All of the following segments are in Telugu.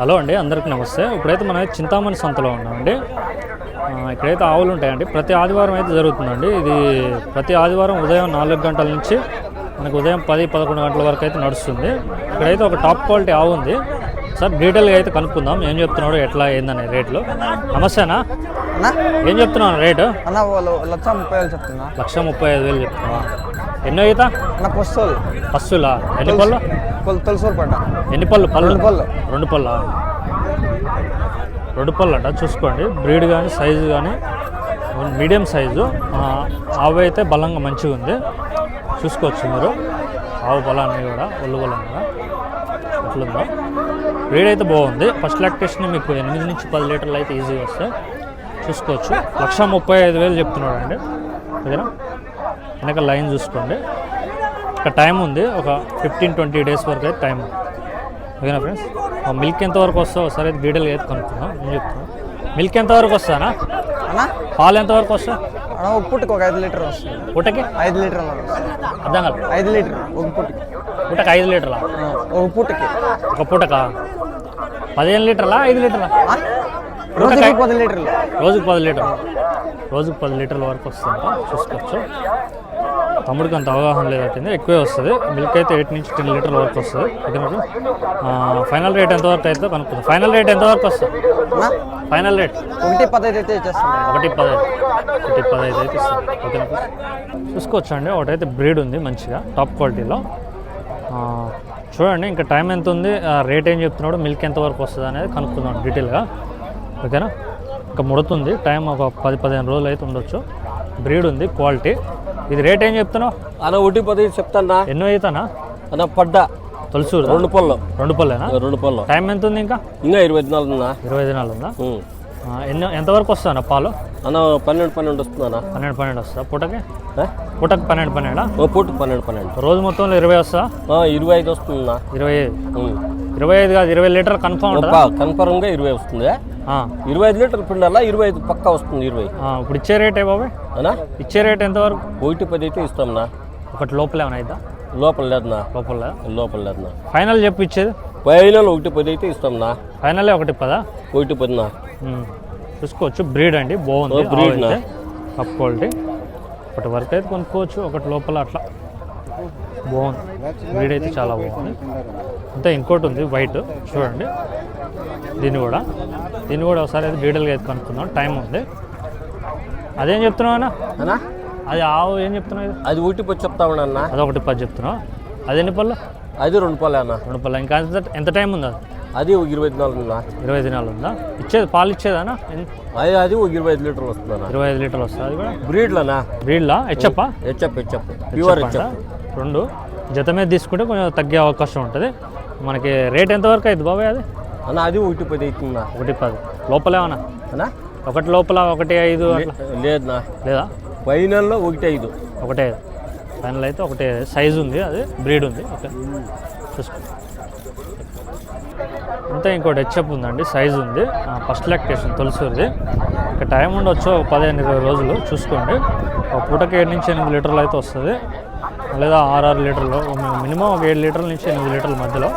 హలో అండి అందరికీ నమస్తే. ఇప్పుడైతే మనం చింతామణి సంతలో ఉన్నామండి. ఇక్కడైతే ఆవులు ఉంటాయండి. ప్రతి ఆదివారం అయితే జరుగుతుందండి. ఇది ప్రతి ఆదివారం ఉదయం నాలుగు గంటల నుంచి మనకు ఉదయం పది పదకొండు గంటల వరకు అయితే నడుస్తుంది. ఇక్కడైతే ఒక టాప్ క్వాలిటీ ఆవు ఉంది. సార్ డీటెయిల్గా అయితే కనుక్కుందాం. ఏం చెప్తున్నాడు ఎట్లా ఏందనే రేట్లు. నమస్తేనా? ఏం చెప్తున్నాను రేటు? అన్న వాళ్ళు లక్ష ముప్పై వేలు చెప్తున్నా. లక్ష ముప్పై ఐదు వేలు చెప్తున్నావా? ఎన్నో ఈత? అన్న పొస్తోలు ఫస్టులా ఎన్ని పళ్ళు? కొలు తొలసూరు పడ్డ ఎన్ని పళ్ళు? పళ్ళు. రెండు పళ్ళు. రెండు పళ్ళ? రెండు పళ్ళు అంట చూసుకోండి. బ్రీడ్ కానీ సైజు కానీ మీడియం సైజు. ఆవు అయితే బలంగా మంచిగా ఉంది. చూసుకోవచ్చు మీరు. ఆవు బలాన్ని కూడా ఒళ్ళు బలం కూడా. ఎట్లుందో. బ్రీడ్ అయితే బాగుంది. ఫస్ట్ లాక్టేషన్ మీకు ఎనిమిది నుంచి పది లీటర్లు అయితే ఈజీగా వస్తాయి. చూసుకోవచ్చు. లక్ష ముప్పై ఐదు వేలు చెప్తున్నాడు అండి ఓకేనా? వెనక లైన్ చూసుకోండి. ఇంకా టైం ఉంది. ఒక ఫిఫ్టీన్ ట్వంటీ డేస్ వరకు అయితే టైం ఉంది. ఓకేనా ఫ్రెండ్స్? మిల్క్ ఎంత వరకు వస్తుందో ఒకసారి అయితే డీటెయిల్గా అయితే కనుక్కుందాం. నేను చెప్తున్నాను మిల్క్ ఎంత వరకు వస్తానా? అన్న? పాలు ఎంత వరకు వస్తా ఒక పుట్టుకు ఒక ఐదు లీటర్ వస్తుంది పూటకి? ఐదు లీటర్ వస్తుంది అర్థం కాదు ఐదు లీటర్ ఒక పుట్టుకి పూటకి ఐదు లీటర్లా? ఒక పుట్టుకి ఒక పూటకా? పదిహేను లీటర్లా ఐదు లీటర్లా? రోజుకి పది లీటర్లు. రోజుకి పది లీటర్లు. రోజుకి పది లీటర్ల వరకు వస్తుందంట చూసుకోవచ్చు. తమ్ముడికి అంత అవగాహన లేదంటే ఎక్కువే వస్తుంది. మిల్క్ అయితే ఎయిట్ నుంచి టెన్ లీటర్ల వరకు వస్తుంది. ఓకేనా ఫైనల్ రేట్ ఎంత వరకు అయితే కనుక్కుందాం ఫైనల్ రేట్ ఎంత వరకు వస్తుంది? ఫైనల్ రేట్ ఒకటి పదహైదు అయితే ఇచ్చేస్తాను ఒకటి పదహైదు. ఒకటి పదహైదు అయితే ఇస్తుంది ఓకేనా చూసుకోవచ్చు అండి ఒకటైతే బ్రీడ్ ఉంది మంచిగా టాప్ క్వాలిటీలో చూడండి ఇంకా టైం ఎంత ఉంది? ఆ, రేట్ ఏం చెప్తున్నాడు? మిల్క్ ఎంత వరకు వస్తుంది అనేది కనుక్కుందాం డీటెయిల్గా ఓకేనా? ఇంకా ముడుతుంది. టైం ఒక పది పదిహేను రోజులు అయితే ఉండొచ్చు. బ్రీడ్ ఉంది క్వాలిటీ ఇది రేట్ ఏం చెప్తున్నావు? అన్న ఒకటి పది చెప్తానా ఎన్నో అవుతానా అన్న పడ్డ. తొలుసూరు రెండు పళ్ళు. రెండు పళ్ళేనా? రెండు పళ్ళు. టైం ఎంత ఉంది ఇంకా? ఇంకా ఇరవై దినాలు ఉన్నా ఇరవై దినాలు ఉందా? ఆ, ఎన్నో ఎంతవరకు వస్తానా పాలు? అన్న పన్నెండు పన్నెండు వస్తుందన్నా. పన్నెండు పన్నెండు వస్తా పూటకి? పూటకి పన్నెండు పన్నెండా? పూట పన్నెండు పన్నెండు. రోజు మొత్తంలో ఇరవై వస్తా ఇరవై ఐదు వస్తుందన్నా. ఇరవై ఐదు. ఇరవై ఐదు కాదు ఇరవై లీటర్ కన్ఫామ్ ఉంటుందా? పా- కన్ఫర్మ్గా ఇరవై వస్తుంది. ఇరవై ఐదు లీటర్ పిండాలా? ఇరవై ఐదు పక్కా వస్తుంది ఇరవై. ఇప్పుడు ఇచ్చే రేట్ ఏ బాబాయ్ అన్నా? ఇచ్చే రేట్ ఎంతవరకు ఒకటి పది అయితే ఇస్తామన్నా. ఒకటి లోపల ఏమైనా అయిద్దా? లోపల లేదన్నా. లోపల లోపల లేదన్నా. ఫైనల్ చెప్పు ఇచ్చేది. పైన ఒకటి పది అయితే ఇస్తామన్నా. ఫైనలే ఒకటి పదా? ఒకటి పదినా. చూసుకోవచ్చు. బ్రీడ్ అండి. బాగుంది. నా? అప్ క్వాలిటీ ఒకటి వరకు అయితే కొనుక్కోవచ్చు. ఒకటి లోపల అట్లా. బాగుంది. అయితే చాలా బాగుంది. అంతే ఇంకోటి ఉంది వైట్ చూడండి. దీన్ని కూడా. దీన్ని కూడా ఒకసారి అయితే డీటెయిల్గా అయితే కనుక్కుందాం. టైం ఉంది. అదేం చెప్తున్నావు అన్న? అది ఆవు ఏం చెప్తున్నావు అది ఒకటి పది చెప్తామన్నా అన్న. అదొకటి పది చెప్తున్నావు. అది ఎన్ని పళ్ళు? అది రెండు పళ్ళు అన్న. రెండు పళ్ళు. ఇంకా ఎంత టైం ఉంది? అది అది ఒక ఇరవై దినాలు ఉన్నా ఇరవై దినాలు ఉందా? ఇచ్చేది పాలు ఇచ్చేదానా అది అది ఒక ఇరవై ఐదు లీటర్లు వస్తుందన్నా. ఇరవై ఐదు లీటర్లు వస్తుంది అది కూడా? బ్రీడ్లనా బ్రీడ్లా హెచ్చప్పా హెచ్చప్ హెచ్చప్ ప్యూర్ హెచ్చప్ రెండు. జత మీద తీసుకుంటే కొంచెం తగ్గే అవకాశం ఉంటుంది. మనకి రేట్ ఎంతవరకు అయింది బాబాయ్ అది? అన్న అది ఒకటి పది అవుతుందా ఒకటి పది. లోపలేమన్నా అన్నా? ఒకటి లోపల ఒకటి ఐదు లేదన్నా. లేదా? ఫైనల్లో ఒకటి ఐదు. ఒకటే ఐదు. ఫైనల్ అయితే ఒకటే సైజు ఉంది అది బ్రీడ్ ఉంది. ఓకే. చూసుకో. అంతే ఇంకోటి హెచ్ఎప్ ఉందండి సైజు ఉంది. ఫస్ట్ లాక్టేషన్ తులసూరిది. ఇక టైం ఉండొచ్చు ఒక పదిహేను ఇరవై రోజులు. చూసుకోండి. ఒక పూటకి ఏడు నుంచి ఎనిమిది లీటర్లు అయితే వస్తుంది. లేదా ఆరు ఆరు లీటర్లు మినిమం ఒక ఏడు లీటర్ల నుంచి ఎనిమిది లీటర్ల మధ్యలో.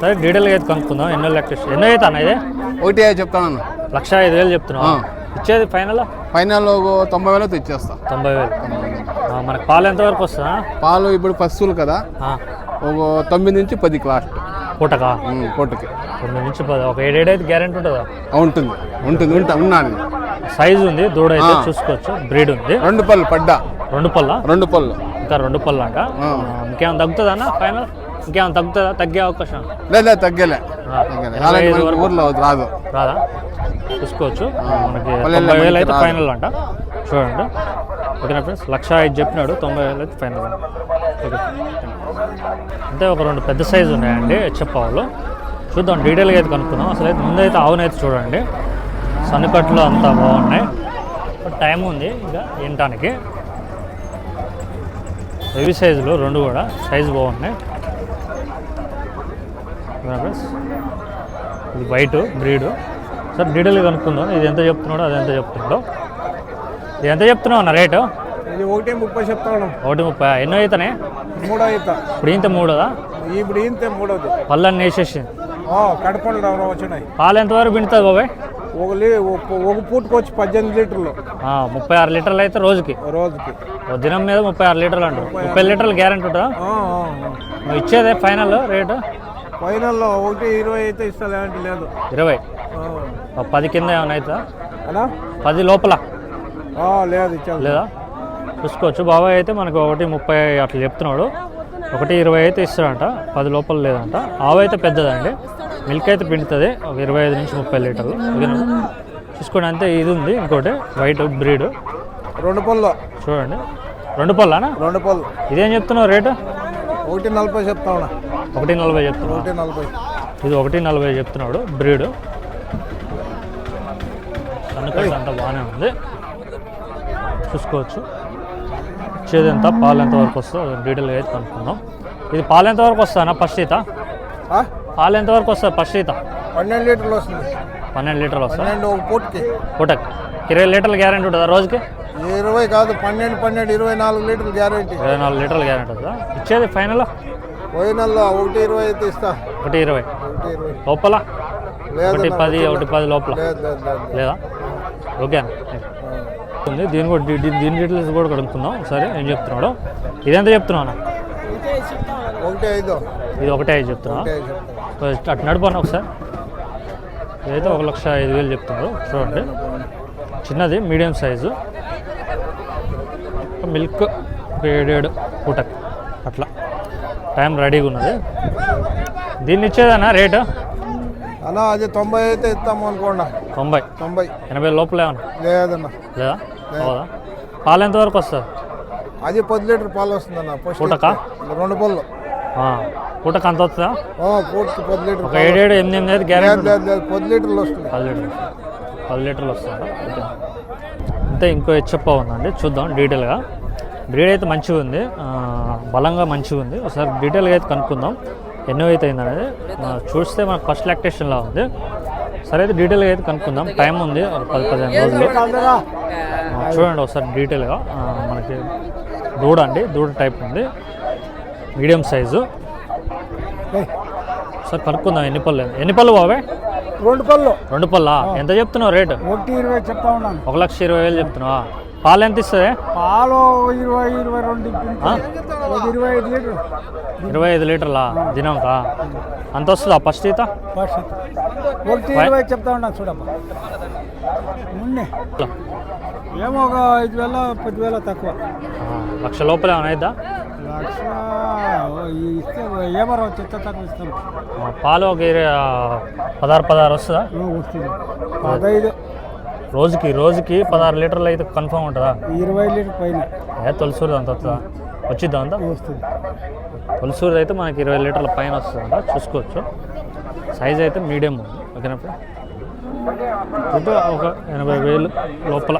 సరే డీటెయిల్గా అయితే కనుక్కుందాం. ఎన్నో లాక్టేషన్ ఎన్నో అయితే అన్న ఇదే? ఒకటి చెప్తాను లక్ష ఐదు వేలు చెప్తున్నావు? ఇచ్చేది ఫైనల్? ఫైనల్ తొంభై వేలతో ఇచ్చేస్తా. తొంభై వేలు. మనకు పాలు ఎంతవరకు వస్తుందా? పాలు ఇప్పుడు పశువులు కదా. ఒక తొమ్మిది నుంచి పది లాస్ట్ పూటకా? పూటకి. తొమ్మిది నుంచి పది. ఒక ఏడేడు అయితే గ్యారెంటీ ఉంటుందా? ఉంటుంది. ఉంటుంది ఉంటా ఉన్నాను. సైజు ఉంది దూడ అయితే చూసుకోవచ్చు. బ్రీడ్ ఉంది. రెండు పళ్ళు పడ్డా. రెండు పళ్ళ? రెండు పళ్ళు. ఇంకా రెండు పళ్ళు అంట ఇంకేమైనా తగ్గుతుందా అన్న ఫైనల్ ఇంకేమైనా తగ్గుతుందా? తగ్గే అవకాశం? లేదా తగ్గలే ఊర్లో రాదు. రాదా? చూసుకోవచ్చు. మనకి తొంభై వేలు అయితే. ఫైనల్ అంట. చూడండి. ఓకేనా ఫ్రెండ్స్ లక్ష ఐదు చెప్పినాడు. తొంభై వేలు అయితే ఫైనల్ అంట. ఓకే. అంటే ఒక రెండు పెద్ద సైజు ఉన్నాయండి చెప్పావాళ్ళు చూద్దాం డీటెయిల్గా అయితే కనుక్కుందాం. అసలు అయితే ముందైతే ఆవునైతే చూడండి. సన్నికట్లు అంతా బాగున్నాయి. టైం ఉంది ఇంకా తినటానికి హెవీ సైజులు రెండు కూడా. సైజు బాగున్నాయి. ఫ్రెండ్స్ ఇది వైట్ బ్రీడ్. సార్ డీటెయిల్గా కనుక్కుందాం. ఇది ఎంత చెప్తున్నాడో అది ఎంత చెప్తున్నాడో. ఇది ఎంత చెప్తున్నావు అన్న రేటు? ఇది ఒకటి ముప్పై చెప్తాను. ఒకటి ముప్పై. ఎన్నో అవుతానే మూడో ఈత ఇప్పుడు ఇంత మూడోదా? ఇప్పుడు ఈంతే మూడోది. పళ్ళన్నీ వేసేసి. కడపలు వచ్చినాయి. పాలు ఎంతవరకు పిండుతుంది బాబాయ్? ఒక లీ ఒక- పూటకు వచ్చి పద్దెనిమిది లీటర్లు. ముప్పై ఆరు లీటర్లు అయితే రోజుకి. రోజుకి. దినం మీద ముప్పై ఆరు లీటర్లు అంటారు. ముప్పై లీటర్లు గ్యారెంటీ ఉంటుందా? ఆ. నువ్వు ఇచ్చేదే ఫైనల్ రేటు? ఫైనల్లో ఒకటి ఇరవై అయితే ఇస్తా లేదంటే లేదు. ఇరవై? పది కింద ఏమైనా అవుతుందా? అనా పది లోపల. లేదు ఇచ్చాను. లేదా? చూసుకోవచ్చు. బాబాయ్ అయితే మనకు ఒకటి ముప్పై అట్లా చెప్తున్నాడు. ఒకటి ఇరవై అయితే ఇస్తాడంట. పది లోపల లేదంట. ఆవు అయితే పెద్దదండి. మిల్క్ అయితే పిండుతుంది. ఒక ఇరవై ఐదు నుంచి ముప్పై లీటర్లు. చూసుకోండి అంతే ఇది ఉంది. ఇంకోటి వైట్ బ్రీడ్. రెండు పళ్ళు. చూడండి. రెండు పళ్ళానా? రెండు పళ్ళు. ఇదేం చెప్తున్నావు రేటు? ఒకటి నలభై చెప్తా ఉన్నా ఒకటి నలభై చెప్తున్నావు? ఒకటి నలభై. ఇది ఒకటి నలభై చెప్తున్నాడు బ్రీడ్. సన్నకట్ట అంతా బాగానే ఉంది. చూసుకోవచ్చు. ఇచ్చేది ఎంత పాలు ఎంత వరకు వస్తుందో డీటెయిల్గా అయితే కనుక్కుందాం. ఇది పాలు ఎంత వరకు వస్తుందా ఫస్ట్ ఈత ఆ? పాలు ఎంత వరకు వస్తుంది? ఫస్ట్ ఈత పన్నెండు లీటర్లు వస్తుంది. పన్నెండు లీటర్లు వస్తా పన్నెండు ఒక పూటకి. పూటకి. ఇరవై లీటర్ల గ్యారెంటీ ఉంటుందా రోజుకి? ఇరవై కాదు పన్నెండు పన్నెండు ఇరవై నాలుగు లీటర్లు గ్యారెంటీ. ఇరవై నాలుగు లీటర్ల గ్యారెంటీ ఇచ్చేది ఫైనల్? పోయినల్లో ఒకటి ఇరవై అయితే ఇస్తా. ఒకటి ఇరవై. ఒకటి ఇరవై. లోపల? ఒకటి పది ఒకటి పది లోపల. లేదు లేదు లేదు లేదా. ఓకే ఉంది దీని కూడా దీని డీటెయిల్స్ కూడా కనుక్కుందాం సరే ఏం చెప్తున్నాడు. ఇదెంత చెప్తున్నావు అన్న? ఒకటి ఐదు. ఇది ఒకటే ఐదు చెప్తున్నా. అటు నడుపన్న ఒకసారి. ఇదైతే ఒక లక్ష ఐదు వేలు చెప్తున్నారు. చూడండి. చిన్నది మీడియం సైజు. మిల్క్ ఒక ఏడేడు పూటకి. అట్లా. టైం రెడీగా ఉన్నది. దీన్ని ఇచ్చేదన్నా రేటు? అన్నా అది తొంభై అయితే ఇస్తాము అనుకోండి. తొంభై. తొంభై. ఎనభై లోపల లేదన్నా. లేదా? అవుదా పాలు ఎంతవరకు వస్తుంది? అది పది లీటర్ పాలు వస్తుంది అన్న పూటకా? రెండు పళ్ళు. పూటకు అంత వస్తుందా? పూటకి పది లీటర్ ఒక ఏడేడు ఎనిమిది ఎనిమిది గ్యారెంటీ పది లీటర్లు వస్తుంది. పది లీటర్లు. పది లీటర్లు వస్తుందా? అంతే ఇంకో హెచ్చప్ప ఉందండి. చూద్దాం డీటెయిల్గా. బ్రీడ్ అయితే మంచిగా ఉంది. బలంగా మంచిగా ఉంది. ఒకసారి డీటెయిల్గా అయితే కనుక్కుందాం. ఎన్నో అయితే అయింది అనేది. ఆ, చూస్తే మనకు ఫస్ట్ లాక్టేషన్లా ఉంది. సరే అయితే డీటెయిల్గా అయితే కనుక్కుందాం. టైం ఉంది. ఒక పది పదిహేను రోజులు. చూడండి ఒకసారి డీటెయిల్గా. మనకి దూడ అండి. దూడ టైప్ ఉంది. Medium size. సార్ కనుక్కుందాం ఎన్ని పళ్ళు ఎన్ని పళ్ళు బాబాయ్? రెండు పళ్ళు. రెండు పళ్ళా? ఎంత చెప్తున్నావు రేటు? ఒకటి ఇరవై చెప్తా ఉన్నాను. ఒక లక్ష ఇరవై వేలు చెప్తున్నావా? పాలు ఎంత ఇస్తుంది? పాలు ఇరవై ఇరవై రెండు ఇరవై ఐదు లీటర్ ఇరవై ఐదు లీటర్లా? దినంకా? అంత వస్తుందా ఫస్ట్ ఈత? ఒకటి ఇరవై చెప్తా ఉన్నాను చూడమ్మా. ముందే. ఏమో ఒక ఐదు వేల పది వేల తక్కువ. లక్ష లోపల ఏమైనా లక్ష ఇస్తే ఏమరా చెత్త తక్కువ ఇస్తాం. పాలు ఒక పదహారు పదహారు వస్తుందా? వస్తుంది. పదహైదు. రోజుకి రోజుకి పదహారు లీటర్లు అయితే కన్ఫర్మ్ ఉంటుందా? ఇరవై లీటర్ పైన. ఏ తొలసూరు అంత వస్తుందా? వచ్చిద్దా అంతా? వస్తుంది. తొలసూరు అయితే మనకి ఇరవై లీటర్ల పైన వస్తుందంట చూసుకోవచ్చు. సైజ్ అయితే మీడియం ఉంది ఓకేనా? అంటే ఒక ఎనభై వేలు లోపల.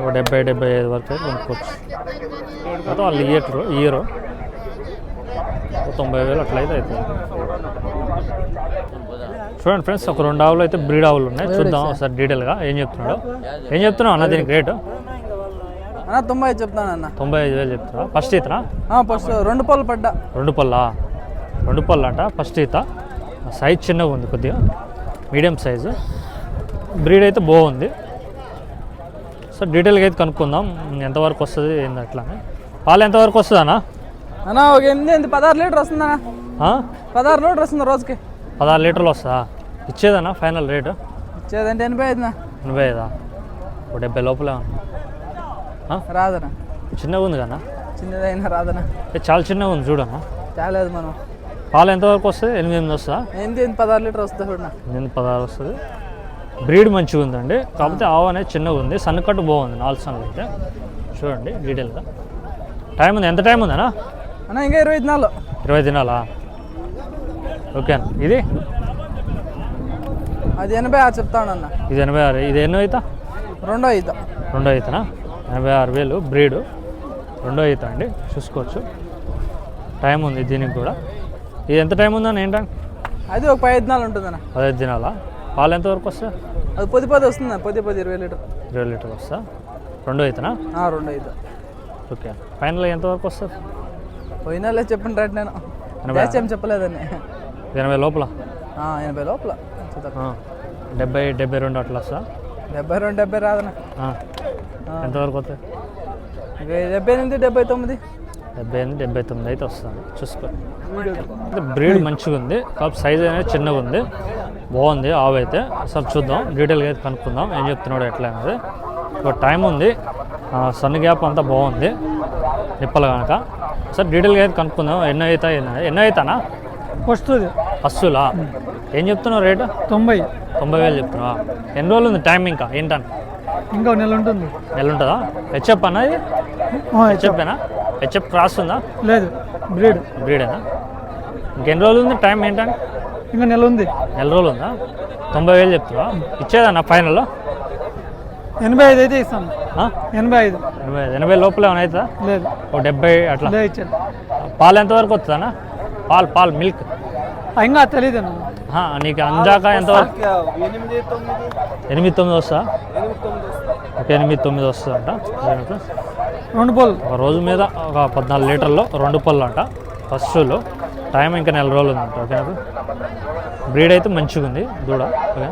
ఒక డెబ్బై డెబ్బై ఐదు వరకు కొనుక్కోవచ్చు. అయితే వాళ్ళు ఇయరు. ఒక తొంభై వేలు అట్లయితే అవుతుంది. చూడండి ఫ్రెండ్స్ ఒక రెండు ఆవులు అయితే బ్రీడ్ ఆవులు ఉన్నాయి. చూద్దాం ఒకసారి డీటెయిల్గా ఏం చెప్తున్నాడు. ఏం చెప్తున్నావు అన్న దీనికి రేటు? అన్న తొంభై చెప్తాను అన్న. తొంభై ఐదు వేలు చెప్తున్నా ఫస్ట్ ఈతనా ఫస్ట్ రెండు పళ్ళు పడ్డా. రెండు పళ్ళా? రెండు పళ్ళు అంట ఫస్ట్ ఈత. సైజ్ చిన్నగా ఉంది కొద్దిగా. మీడియం సైజు బ్రీడ్ అయితే బాగుంది. సో డీటెయిల్గా అయితే కనుక్కుందాం. ఎంతవరకు వస్తుంది ఏంది అట్లా. పాలు ఎంతవరకు వస్తుంది అన్న అన్న ఒక ఎనిమిది ఎనిమిది పదహారు లీటర్ వస్తుందన్న. ఆ? పదహారు లీటర్ వస్తుంది రోజుకి. పదహారు లీటర్లు వస్తుందా? ఇచ్చేదన్నా ఫైనల్ రేటు? ఇచ్చేదంటే ఎనభై ఐదునా? ఎనభై ఐదా? ఒక డెబ్బై లోపలే. ఆ? రాదనా చిన్నగా ఉంది కన్నా చిన్నదైనా రాదనా చాలా చిన్నగా ఉంది చూడన్నా. చాలేదు మనం. పాలు ఎంతవరకు వస్తుంది ఎనిమిది ఎనిమిది వస్తుందా? ఎనిమిది ఎనిమిది పదహారు లీటర్ వస్తుంది చూడనా ఎనిమిది పదహారు వస్తుంది. బ్రీడ్ మంచిగా ఉందండి. కాకపోతే ఆవు అనేది చిన్నగా ఉంది. సన్నకట్టు బాగుంది నాలుగు సన్నలు అయితే. చూడండి డీటెయిల్గా. టైం ఉంది. ఎంత టైం ఉందన్నా? అన్న ఇంకా ఇరవై దినాలు ఇరవై దినాలా? ఓకే అన్న. ఇది? అది ఎనభై ఆరు చెప్తాను అన్న. ఇది ఎనభై ఆరు. ఇది ఎన్నో అవుతా రెండో ఐదు రెండో అవుతానా ఎనభై ఆరు వేలు. బ్రీడు. రెండో అవుతా అండి. చూసుకోవచ్చు. టైం ఉంది దీనికి కూడా. ఇది ఎంత టైం ఉందని ఏంటంటే అది ఒక పది దినాలు ఉంటుందన్న. పదహైదు దినాలా? పాలు ఎంతవరకు వస్తా అది పొది పది వస్తుంది పది పది ఇరవై లీటర్. ఇరవై లీటర్ వస్తా. రెండో అవుతానా రెండు ఐదు ఓకే. ఫైనల్ ఎంతవరకు వస్తుంది? పోయినా లేదు చెప్పండి రైట్ నేను. చెప్పలేదని ఎనభై లోపల? ఎనభై లోపల. డెబ్బై డెబ్బై రెండు అట్లా వస్తా? డెబ్బై రెండు డెబ్బై రాదన్న ఆ. ఎంతవరకు వస్తాయి? డెబ్బై ఎనిమిది డెబ్బై తొమ్మిది. డెబ్బై ఎనిమిది డెబ్బై తొమ్మిది అయితే వస్తుంది చూసుకో. బ్రీడ్ మంచిగా ఉంది. కాకపోతే సైజ్ అనేది చిన్నగా ఉంది. బాగుంది ఆవు అయితే. అసలు చూద్దాం. డీటెయిల్గా అయితే కనుక్కుందాం. ఏం చెప్తున్నాడు ఎట్లా అనేది. ఇప్పుడు టైం ఉంది. సన్ గ్యాప్ అంతా బాగుంది. నిప్పలు కనుక. సార్ డీటెయిల్గా అయితే కనుక్కుందాం. ఎన్నో అవుతాయి ఎన్నో అవుతానా? వస్తుంది. ఫస్టులా ఏం చెప్తున్నావు రేటు? తొంభై. తొంభై వేలు చెప్తున్నావా? ఎన్ని రోజులు ఉంది టైం ఇంకా? ఏంటని ఇంకా నెల ఉంటుంది. నెల ఉంటుందా? హెచ్ఎప్ అన్న ఇది? హెచ్ఎప్పేనా హెచ్ఎప్ క్రాస్ ఉందా? లేదు బ్రీడ్. బ్రీడేనా ఇంకెన్ని రోజులు ఉంది టైం ఏంటని ఇంకా నెల ఉంది. నెల రోజులు ఉందా? తొంభై వేలు చెప్తున్నావా? ఇచ్చేదన్న ఫైనల్లో ఎనభై ఐదు అయితే ఇస్తాను? ఎనభై ఐదు. ఎనభై ఎనభై లోపల ఏమైనా అవుతుందా? లేదు. ఓ డెబ్బై అట్లా? ఇచ్చాను. పాలు ఎంతవరకు వస్తుందన్నా? పాలు పాలు మిల్క్? ఇంకా తెలియదు ఆ, నీకు అందాక ఎంతవరకు ఎనిమిది తొమ్మిది? వస్తా? ఒక ఎనిమిది తొమ్మిది వస్తుందంట రెండు పోల్ ఒక రోజు మీద ఒక పద్నాలుగు లీటర్లు రెండు పళ్ళు అంట. ఫస్ట్ షూలు టైం ఇంకా నెల రోజులు ఉందంట ఓకేనా? బ్రీడ్ అయితే మంచిగా ఉంది దూడ ఓకే